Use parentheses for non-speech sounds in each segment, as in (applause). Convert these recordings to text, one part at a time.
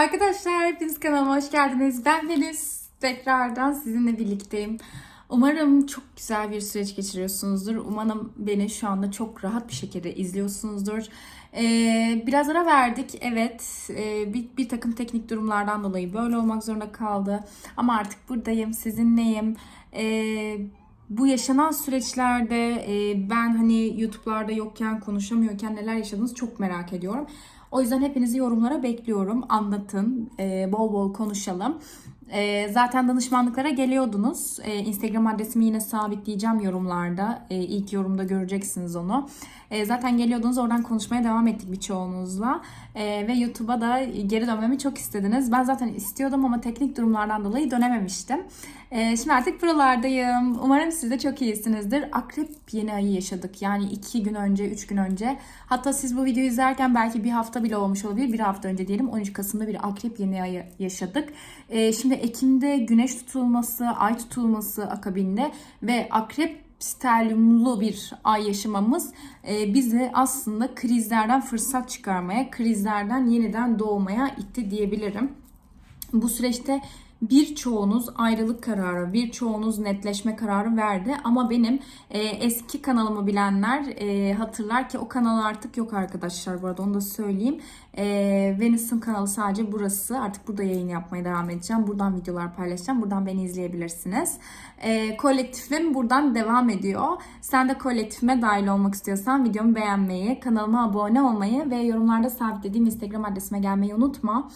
Arkadaşlar hepiniz kanalıma hoş geldiniz. Ben Venüs. Tekrardan sizinle birlikteyim. Umarım çok güzel bir süreç geçiriyorsunuzdur. Umarım beni şu anda çok rahat bir şekilde izliyorsunuzdur. Ee, biraz ara verdik. Evet Ee, bir, bir takım teknik durumlardan dolayı böyle olmak zorunda kaldı. Ama artık buradayım, sizinleyim. Ee, bu yaşanan süreçlerde e, ben hani YouTube'larda yokken, konuşamıyorken neler yaşadınız çok merak ediyorum. O yüzden hepinizi yorumlara bekliyorum. Anlatın, e, bol bol konuşalım. E, zaten danışmanlıklara geliyordunuz. E, Instagram adresimi yine sabitleyeceğim yorumlarda. E, ilk yorumda göreceksiniz onu. E, zaten geliyordunuz oradan konuşmaya devam ettik birçoğunuzla. E, ve YouTube'a da geri dönmemi çok istediniz. Ben zaten istiyordum ama teknik durumlardan dolayı dönememiştim. E, şimdi artık buralardayım. Umarım siz de çok iyisinizdir. Akrep yeni ayı yaşadık. Yani iki gün önce, üç gün önce. Hatta siz bu videoyu izlerken belki bir hafta bile olmuş olabilir. Bir hafta önce diyelim 13 Kasım'da bir akrep yeni ayı yaşadık. E, şimdi Ekim'de güneş tutulması, ay tutulması akabinde ve akrep sterliumlu bir ay yaşamamız e, bizi aslında krizlerden fırsat çıkarmaya, krizlerden yeniden doğmaya itti diyebilirim. Bu süreçte birçoğunuz ayrılık kararı, birçoğunuz netleşme kararı verdi. Ama benim e, eski kanalımı bilenler e, hatırlar ki o kanal artık yok arkadaşlar bu arada onu da söyleyeyim. E, Venüs'ün kanalı sadece burası. Artık burada yayın yapmaya devam edeceğim. Buradan videolar paylaşacağım. Buradan beni izleyebilirsiniz. E, kolektifim buradan devam ediyor. Sen de kolektifime dahil olmak istiyorsan videomu beğenmeyi, kanalıma abone olmayı ve yorumlarda sabitlediğim Instagram adresime gelmeyi unutma.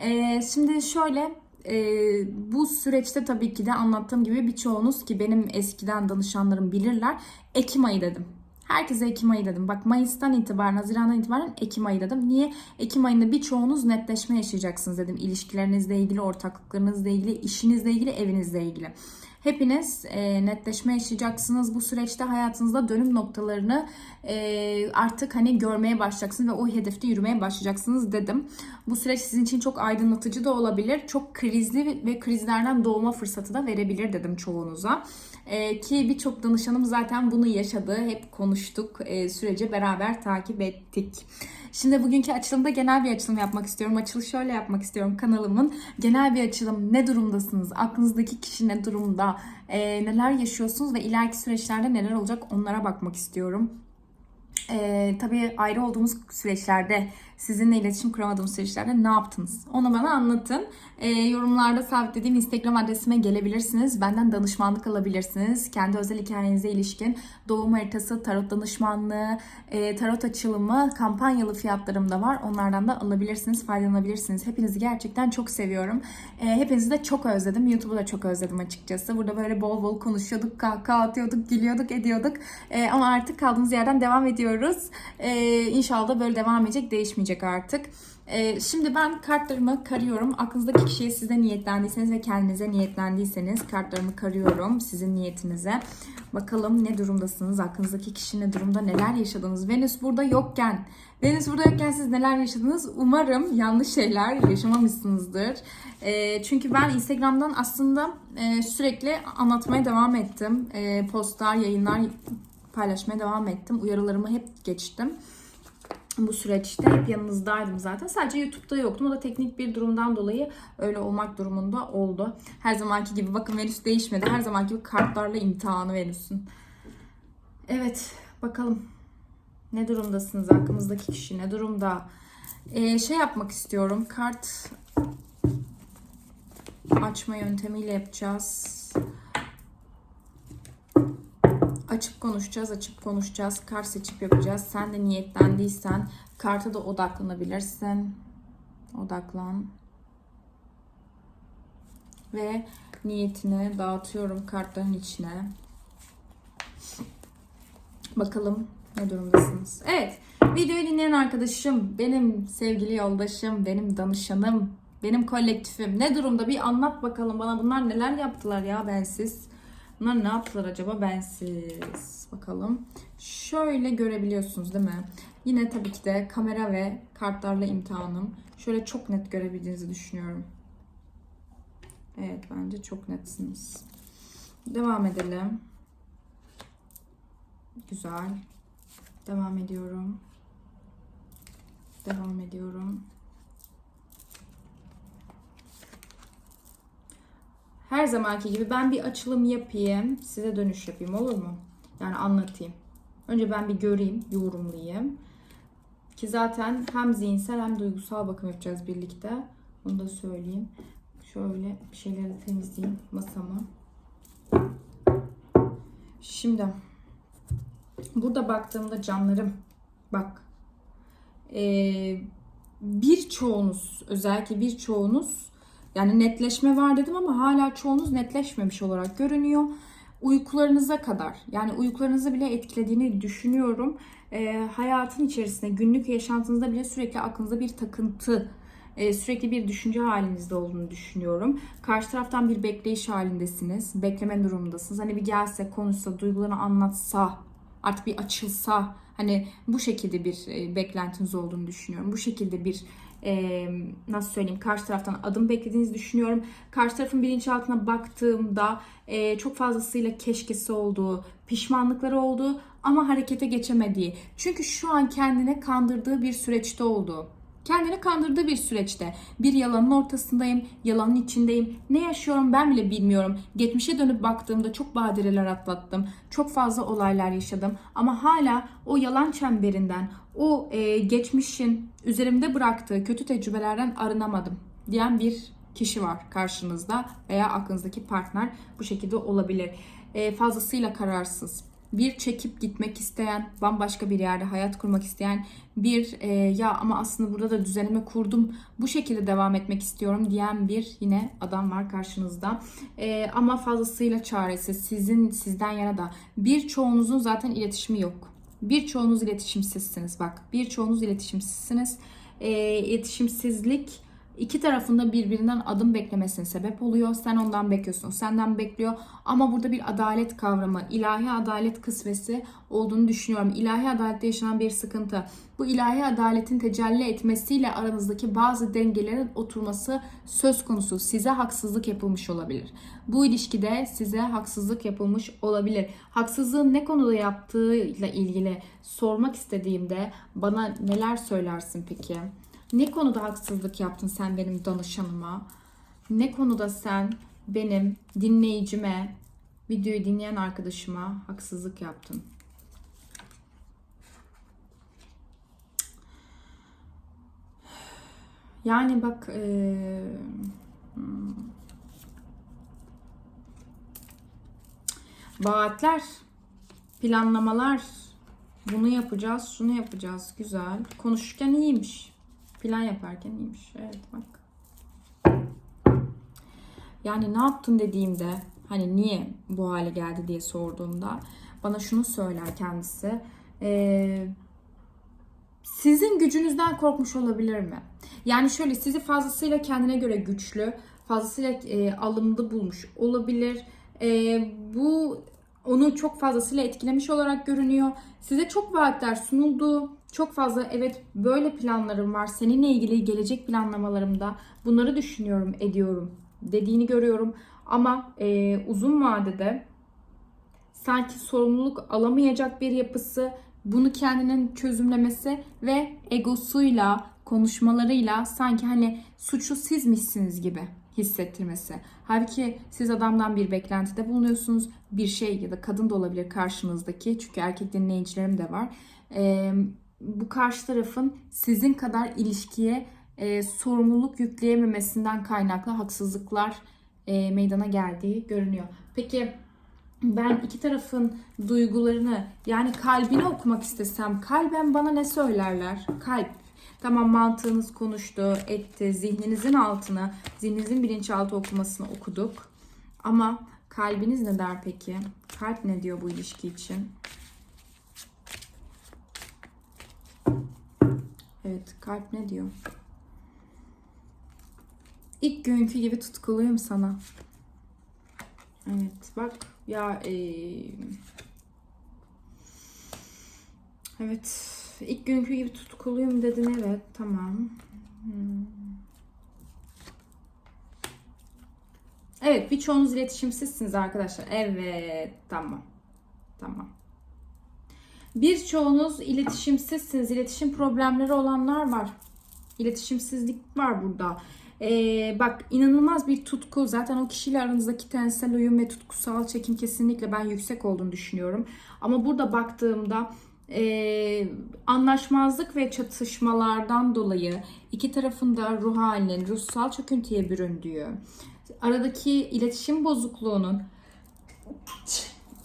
E, şimdi şöyle e, bu süreçte tabii ki de anlattığım gibi birçoğunuz ki benim eskiden danışanlarım bilirler. Ekim ayı dedim. Herkese Ekim ayı dedim. Bak Mayıs'tan itibaren, Haziran'dan itibaren Ekim ayı dedim. Niye? Ekim ayında birçoğunuz netleşme yaşayacaksınız dedim. İlişkilerinizle ilgili, ortaklıklarınızla ilgili, işinizle ilgili, evinizle ilgili. Hepiniz e, netleşme yaşayacaksınız. Bu süreçte hayatınızda dönüm noktalarını e, artık hani görmeye başlayacaksınız ve o hedefte yürümeye başlayacaksınız dedim. Bu süreç sizin için çok aydınlatıcı da olabilir. Çok krizli ve krizlerden doğma fırsatı da verebilir dedim çoğunuza. E, ki birçok danışanım zaten bunu yaşadı. Hep konuştuk. E, süreci beraber takip ettik. Şimdi bugünkü açılımda genel bir açılım yapmak istiyorum. Açılış şöyle yapmak istiyorum kanalımın. Genel bir açılım. Ne durumdasınız? Aklınızdaki kişi ne durumda? E, neler yaşıyorsunuz ve ileriki süreçlerde neler olacak onlara bakmak istiyorum. Ee, tabii ayrı olduğumuz süreçlerde, sizinle iletişim kuramadığımız süreçlerde ne yaptınız? Onu bana anlatın. Ee, yorumlarda sabitlediğim Instagram adresime gelebilirsiniz. Benden danışmanlık alabilirsiniz. Kendi özel hikayenize ilişkin doğum haritası, tarot danışmanlığı, e, tarot açılımı, kampanyalı fiyatlarım da var. Onlardan da alabilirsiniz, faydalanabilirsiniz. Hepinizi gerçekten çok seviyorum. Ee, hepinizi de çok özledim. YouTube'u da çok özledim açıkçası. Burada böyle bol bol konuşuyorduk, kahkaha atıyorduk, gülüyorduk, ediyorduk. Ee, ama artık kaldığımız yerden devam ediyoruz. Ee, inşallah böyle devam edecek, değişmeyecek artık. Ee, şimdi ben kartlarımı karıyorum. Aklınızdaki kişiye siz niyetlendiyseniz ve kendinize niyetlendiyseniz kartlarımı karıyorum sizin niyetinize. Bakalım ne durumdasınız? Aklınızdaki kişi ne durumda? Neler yaşadınız? Venüs burada yokken, Venüs burada yokken siz neler yaşadınız? Umarım yanlış şeyler yaşamamışsınızdır. Ee, çünkü ben Instagram'dan aslında e, sürekli anlatmaya devam ettim. E, postlar, yayınlar paylaşmaya devam ettim. Uyarılarımı hep geçtim bu süreçte hep yanınızdaydım zaten. Sadece YouTube'da yoktum. O da teknik bir durumdan dolayı öyle olmak durumunda oldu. Her zamanki gibi bakın Venüs değişmedi. Her zamanki gibi kartlarla imtihanı Venüs'ün. Evet bakalım ne durumdasınız? Aklımızdaki kişi ne durumda? Ee, şey yapmak istiyorum. Kart açma yöntemiyle yapacağız. Açıp konuşacağız, açıp konuşacağız. Kart seçip yapacağız. Sen de niyetlendiysen karta da odaklanabilirsin. Odaklan. Ve niyetini dağıtıyorum kartların içine. Bakalım ne durumdasınız. Evet, videoyu dinleyen arkadaşım, benim sevgili yoldaşım, benim danışanım, benim kolektifim ne durumda bir anlat bakalım bana bunlar neler yaptılar ya bensiz. Bunlar ne yaptılar acaba bensiz? Bakalım. Şöyle görebiliyorsunuz değil mi? Yine tabii ki de kamera ve kartlarla imtihanım. Şöyle çok net görebildiğinizi düşünüyorum. Evet bence çok netsiniz. Devam edelim. Güzel. Devam ediyorum. Devam ediyorum. Her zamanki gibi ben bir açılım yapayım. Size dönüş yapayım olur mu? Yani anlatayım. Önce ben bir göreyim, yorumlayayım. Ki zaten hem zihinsel hem duygusal bakım yapacağız birlikte. Onu da söyleyeyim. Şöyle bir şeyleri temizleyeyim masamı. Şimdi burada baktığımda canlarım bak ee, birçoğunuz özellikle birçoğunuz yani netleşme var dedim ama hala çoğunuz netleşmemiş olarak görünüyor. Uykularınıza kadar yani uykularınızı bile etkilediğini düşünüyorum. Ee, hayatın içerisinde günlük yaşantınızda bile sürekli aklınızda bir takıntı e, sürekli bir düşünce halinizde olduğunu düşünüyorum. Karşı taraftan bir bekleyiş halindesiniz. Bekleme durumundasınız. Hani bir gelse, konuşsa, duygularını anlatsa, artık bir açılsa hani bu şekilde bir e, beklentiniz olduğunu düşünüyorum. Bu şekilde bir e, nasıl söyleyeyim karşı taraftan adım beklediğinizi düşünüyorum. Karşı tarafın bilinçaltına baktığımda e, çok fazlasıyla keşkesi olduğu, pişmanlıkları olduğu ama harekete geçemediği. Çünkü şu an kendine kandırdığı bir süreçte olduğu. Kendini kandırdığı bir süreçte. Bir yalanın ortasındayım, yalanın içindeyim. Ne yaşıyorum ben bile bilmiyorum. Geçmişe dönüp baktığımda çok badireler atlattım. Çok fazla olaylar yaşadım. Ama hala o yalan çemberinden, o e, geçmişin üzerimde bıraktığı kötü tecrübelerden arınamadım diyen bir kişi var karşınızda veya aklınızdaki partner bu şekilde olabilir. E, fazlasıyla kararsız bir çekip gitmek isteyen, bambaşka bir yerde hayat kurmak isteyen bir e, ya ama aslında burada da düzenimi kurdum, bu şekilde devam etmek istiyorum diyen bir yine adam var karşınızda. E, ama fazlasıyla çaresiz, sizin sizden yana da birçoğunuzun zaten iletişimi yok. Birçoğunuz iletişimsizsiniz bak. Birçoğunuz iletişimsizsiniz. E, iletişimsizlik iki tarafında birbirinden adım beklemesine sebep oluyor. Sen ondan bekliyorsun, senden bekliyor. Ama burada bir adalet kavramı, ilahi adalet kısmesi olduğunu düşünüyorum. İlahi adalette yaşanan bir sıkıntı. Bu ilahi adaletin tecelli etmesiyle aranızdaki bazı dengelerin oturması söz konusu. Size haksızlık yapılmış olabilir. Bu ilişkide size haksızlık yapılmış olabilir. Haksızlığın ne konuda yaptığıyla ilgili sormak istediğimde bana neler söylersin peki? Ne konuda haksızlık yaptın sen benim danışanıma? Ne konuda sen benim dinleyicime, videoyu dinleyen arkadaşıma haksızlık yaptın? Yani bak ee, vaatler, planlamalar, bunu yapacağız, şunu yapacağız. Güzel. Konuşurken iyiymiş. Plan yaparken iyiymiş. Evet bak. Yani ne yaptın dediğimde hani niye bu hale geldi diye sorduğumda bana şunu söyler kendisi. Ee, sizin gücünüzden korkmuş olabilir mi? Yani şöyle sizi fazlasıyla kendine göre güçlü, fazlasıyla e, alımlı bulmuş olabilir. E, bu onu çok fazlasıyla etkilemiş olarak görünüyor. Size çok vaatler sunuldu. Çok fazla evet böyle planlarım var. Seninle ilgili gelecek planlamalarımda bunları düşünüyorum, ediyorum dediğini görüyorum. Ama e, uzun vadede sanki sorumluluk alamayacak bir yapısı, bunu kendinin çözümlemesi ve egosuyla, konuşmalarıyla sanki hani suçlu sizmişsiniz gibi hissettirmesi. Halbuki siz adamdan bir beklentide bulunuyorsunuz. Bir şey ya da kadın da olabilir karşınızdaki. Çünkü erkek dinleyicilerim de var. Ee, bu karşı tarafın sizin kadar ilişkiye e, sorumluluk yükleyememesinden kaynaklı haksızlıklar e, meydana geldiği görünüyor. Peki ben iki tarafın duygularını yani kalbini okumak istesem kalben bana ne söylerler? Kalp. Tamam mantığınız konuştu, etti, zihninizin altına, zihninizin bilinçaltı okumasını okuduk. Ama kalbiniz ne der peki? Kalp ne diyor bu ilişki için? Evet, kalp ne diyor? İlk günkü gibi tutkuluyum sana. Evet, bak ya ee... evet ilk günkü gibi tutkuluyum dedin evet tamam. Hmm. Evet birçoğunuz iletişimsizsiniz arkadaşlar. Evet tamam. Tamam. Birçoğunuz iletişimsizsiniz. İletişim problemleri olanlar var. İletişimsizlik var burada. Ee, bak inanılmaz bir tutku. Zaten o kişiyle aranızdaki tensel uyum ve tutkusal çekim kesinlikle ben yüksek olduğunu düşünüyorum. Ama burada baktığımda e, anlaşmazlık ve çatışmalardan dolayı iki tarafın da ruh halinin ruhsal çöküntüye büründüğü, aradaki iletişim bozukluğunun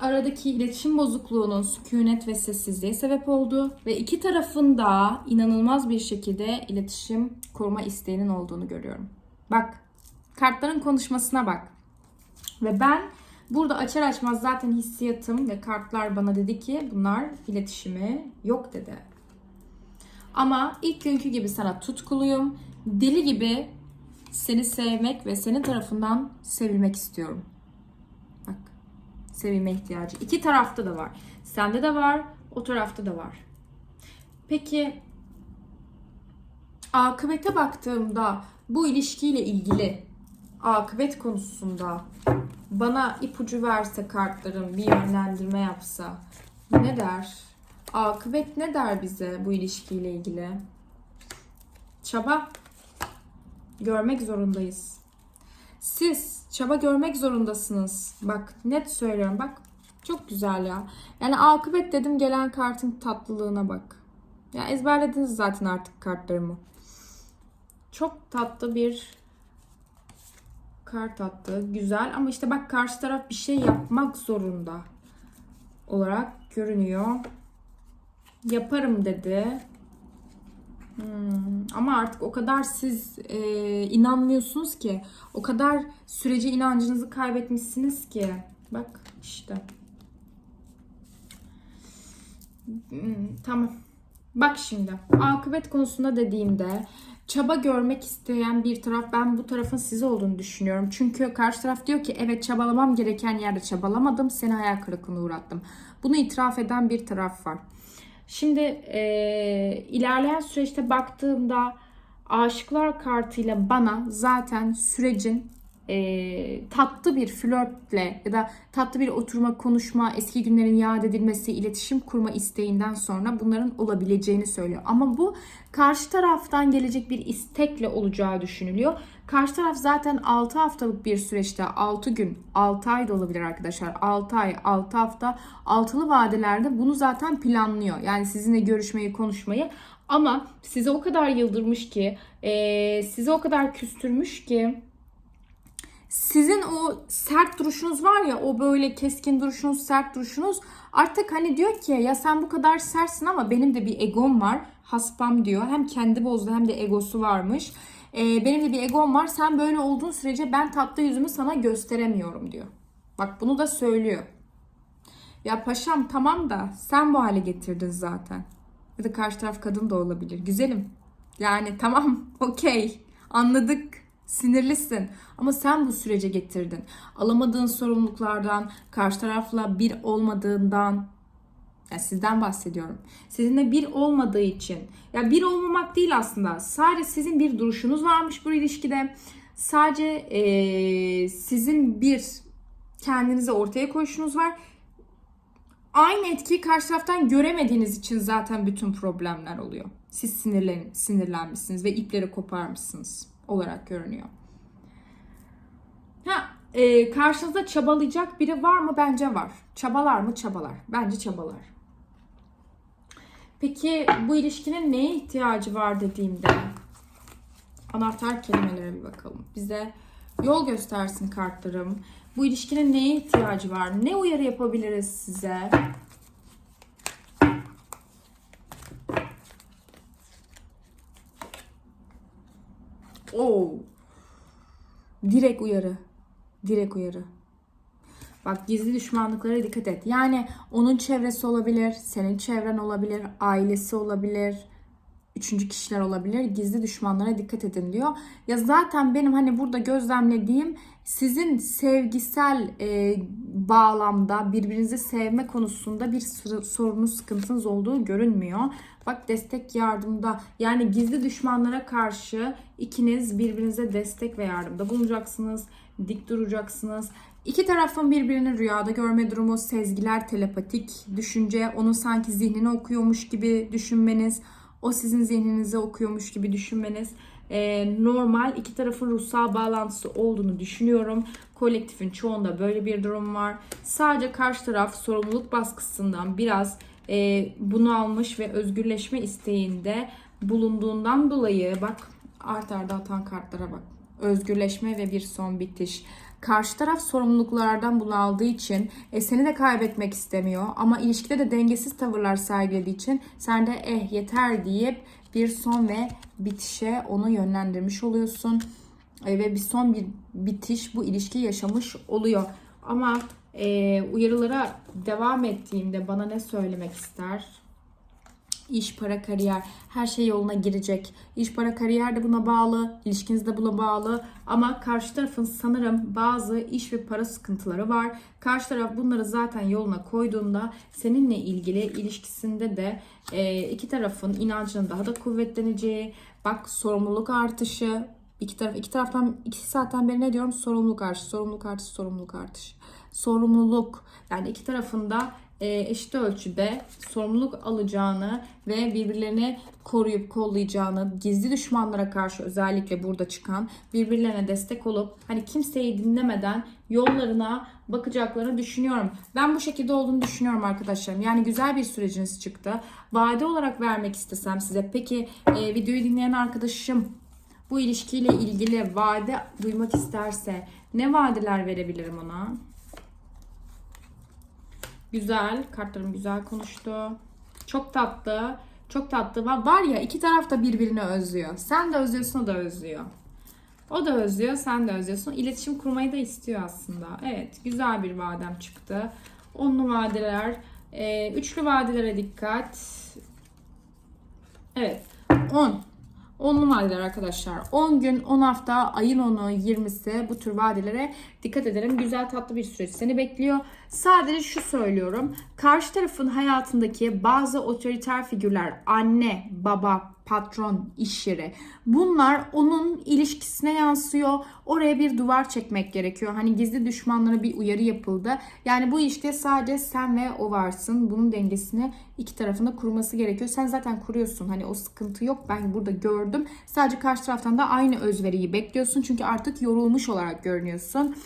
aradaki iletişim bozukluğunun sükunet ve sessizliğe sebep oldu ve iki tarafın da inanılmaz bir şekilde iletişim kurma isteğinin olduğunu görüyorum. Bak, kartların konuşmasına bak. Ve ben burada açar açmaz zaten hissiyatım ve kartlar bana dedi ki bunlar iletişimi yok dedi. Ama ilk günkü gibi sana tutkuluyum. Deli gibi seni sevmek ve senin tarafından sevilmek istiyorum. Sevilme ihtiyacı. İki tarafta da var. Sende de var, o tarafta da var. Peki akıbete baktığımda bu ilişkiyle ilgili akıbet konusunda bana ipucu verse kartların bir yönlendirme yapsa ne der? Akıbet ne der bize bu ilişkiyle ilgili? Çaba görmek zorundayız. Siz çaba görmek zorundasınız. Bak net söylüyorum bak. Çok güzel ya. Yani akıbet dedim gelen kartın tatlılığına bak. Ya ezberlediniz zaten artık kartlarımı. Çok tatlı bir kart attı. Güzel ama işte bak karşı taraf bir şey yapmak zorunda olarak görünüyor. Yaparım dedi. Hmm, ama artık o kadar siz e, inanmıyorsunuz ki, o kadar sürece inancınızı kaybetmişsiniz ki. Bak işte. Hmm, tamam. Bak şimdi akıbet konusunda dediğimde çaba görmek isteyen bir taraf ben bu tarafın siz olduğunu düşünüyorum. Çünkü karşı taraf diyor ki evet çabalamam gereken yerde çabalamadım seni hayal kırıklığına uğrattım. Bunu itiraf eden bir taraf var. Şimdi e, ilerleyen süreçte baktığımda aşıklar kartıyla bana zaten sürecin e, tatlı bir flörtle ya da tatlı bir oturma, konuşma, eski günlerin yad edilmesi, iletişim kurma isteğinden sonra bunların olabileceğini söylüyor. Ama bu karşı taraftan gelecek bir istekle olacağı düşünülüyor. Karşı taraf zaten 6 haftalık bir süreçte 6 gün, 6 ay da olabilir arkadaşlar. 6 ay, 6 hafta, altılı vadelerde bunu zaten planlıyor. Yani sizinle görüşmeyi, konuşmayı ama size o kadar yıldırmış ki, e, size o kadar küstürmüş ki sizin o sert duruşunuz var ya o böyle keskin duruşunuz, sert duruşunuz artık hani diyor ki ya sen bu kadar sertsin ama benim de bir egom var. Haspam diyor. Hem kendi bozdu hem de egosu varmış. Ee, benim de bir egom var. Sen böyle olduğun sürece ben tatlı yüzümü sana gösteremiyorum diyor. Bak bunu da söylüyor. Ya paşam tamam da sen bu hale getirdin zaten. Ya da karşı taraf kadın da olabilir. Güzelim. Yani tamam (laughs) okey anladık sinirlisin ama sen bu sürece getirdin. Alamadığın sorumluluklardan, karşı tarafla bir olmadığından, yani sizden bahsediyorum. Sizinle bir olmadığı için, ya bir olmamak değil aslında. Sadece sizin bir duruşunuz varmış bu ilişkide. Sadece ee, sizin bir kendinize ortaya koyuşunuz var. Aynı etkiyi karşı taraftan göremediğiniz için zaten bütün problemler oluyor. Siz sinirlen, sinirlenmişsiniz ve ipleri koparmışsınız olarak görünüyor. Ha, e, karşınızda çabalayacak biri var mı? Bence var. Çabalar mı? Çabalar. Bence çabalar. Peki bu ilişkinin neye ihtiyacı var dediğimde anahtar kelimelere bir bakalım. Bize yol göstersin kartlarım. Bu ilişkinin neye ihtiyacı var? Ne uyarı yapabiliriz size? Oo. Direkt uyarı. Direkt uyarı. Bak gizli düşmanlıklara dikkat et. Yani onun çevresi olabilir, senin çevren olabilir, ailesi olabilir, üçüncü kişiler olabilir. Gizli düşmanlara dikkat edin diyor. Ya zaten benim hani burada gözlemlediğim sizin sevgisel e, bağlamda birbirinizi sevme konusunda bir sorunuz, sıkıntınız olduğu görünmüyor. Bak destek yardımda yani gizli düşmanlara karşı ikiniz birbirinize destek ve yardımda bulunacaksınız. Dik duracaksınız. İki tarafın birbirini rüyada görme durumu, sezgiler, telepatik düşünce, onun sanki zihnini okuyormuş gibi düşünmeniz, o sizin zihninizi okuyormuş gibi düşünmeniz e, normal iki tarafın ruhsal bağlantısı olduğunu düşünüyorum. Kolektifin çoğunda böyle bir durum var. Sadece karşı taraf sorumluluk baskısından biraz e, bunu almış ve özgürleşme isteğinde bulunduğundan dolayı bak art arda atan kartlara bak. Özgürleşme ve bir son bitiş. Karşı taraf sorumluluklardan bunu aldığı için e, seni de kaybetmek istemiyor ama ilişkide de dengesiz tavırlar sergilediği için sen de eh yeter deyip bir son ve bitişe onu yönlendirmiş oluyorsun. E, ve bir son bir bitiş bu ilişki yaşamış oluyor. Ama e, uyarılara devam ettiğimde bana ne söylemek ister? İş, para, kariyer her şey yoluna girecek. İş, para, kariyer de buna bağlı, ilişkiniz de buna bağlı. Ama karşı tarafın sanırım bazı iş ve para sıkıntıları var. Karşı taraf bunları zaten yoluna koyduğunda seninle ilgili ilişkisinde de e, iki tarafın inancının daha da kuvvetleneceği, bak sorumluluk artışı, iki taraf iki taraftan iki saatten beri ne diyorum? Sorumluluk artışı, sorumluluk artışı, sorumluluk artışı. Sorumluluk yani iki tarafında eşit ölçüde sorumluluk alacağını ve birbirlerini koruyup kollayacağını, gizli düşmanlara karşı özellikle burada çıkan birbirlerine destek olup hani kimseyi dinlemeden yollarına bakacaklarını düşünüyorum. Ben bu şekilde olduğunu düşünüyorum arkadaşlarım. Yani güzel bir süreciniz çıktı. Vade olarak vermek istesem size. Peki e, videoyu dinleyen arkadaşım bu ilişkiyle ilgili vade duymak isterse ne vadeler verebilirim ona? Güzel. Kartlarım güzel konuştu. Çok tatlı. Çok tatlı. Var ya iki taraf da birbirini özlüyor. Sen de özlüyorsun o da özlüyor. O da özlüyor, sen de özlüyorsun. İletişim kurmayı da istiyor aslında. Evet, güzel bir vadem çıktı. Onlu vadeler, e, üçlü vadelere dikkat. Evet, 10. Onlu vadeler arkadaşlar. 10 gün, 10 hafta, ayın 10'u, 20'si bu tür vadelere dikkat edelim. Güzel tatlı bir süreç seni bekliyor. Sadece şu söylüyorum. Karşı tarafın hayatındaki bazı otoriter figürler, anne, baba, patron, iş yeri. Bunlar onun ilişkisine yansıyor. Oraya bir duvar çekmek gerekiyor. Hani gizli düşmanlara bir uyarı yapıldı. Yani bu işte sadece sen ve o varsın. Bunun dengesini iki tarafında kurması gerekiyor. Sen zaten kuruyorsun. Hani o sıkıntı yok. Ben burada gördüm. Sadece karşı taraftan da aynı özveriyi bekliyorsun. Çünkü artık yorulmuş olarak görünüyorsun.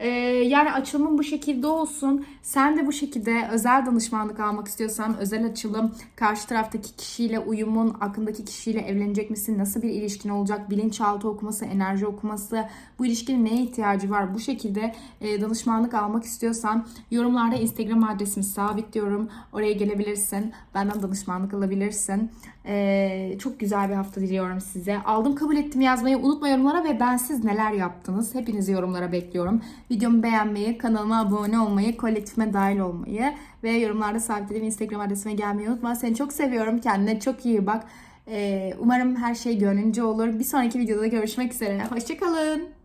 Ee, yani açılımın bu şekilde olsun. Sen de bu şekilde özel danışmanlık almak istiyorsan özel açılım, karşı taraftaki kişiyle uyumun, aklındaki kişiyle evlenecek misin, nasıl bir ilişkin olacak, bilinçaltı okuması, enerji okuması, bu ilişkinin neye ihtiyacı var bu şekilde e, danışmanlık almak istiyorsan yorumlarda Instagram adresimi sabitliyorum. Oraya gelebilirsin. Benden danışmanlık alabilirsin. Ee, çok güzel bir hafta diliyorum size. Aldım kabul ettim yazmayı unutma yorumlara ve ben siz neler yaptınız. Hepinizi yorumlara bekliyorum. Videomu beğenmeyi, kanalıma abone olmayı, kolektifime dahil olmayı ve yorumlarda sabitlediğim Instagram adresime gelmeyi unutma. Seni çok seviyorum. Kendine çok iyi bak. Ee, umarım her şey gönlünce olur. Bir sonraki videoda görüşmek üzere. Hoşçakalın.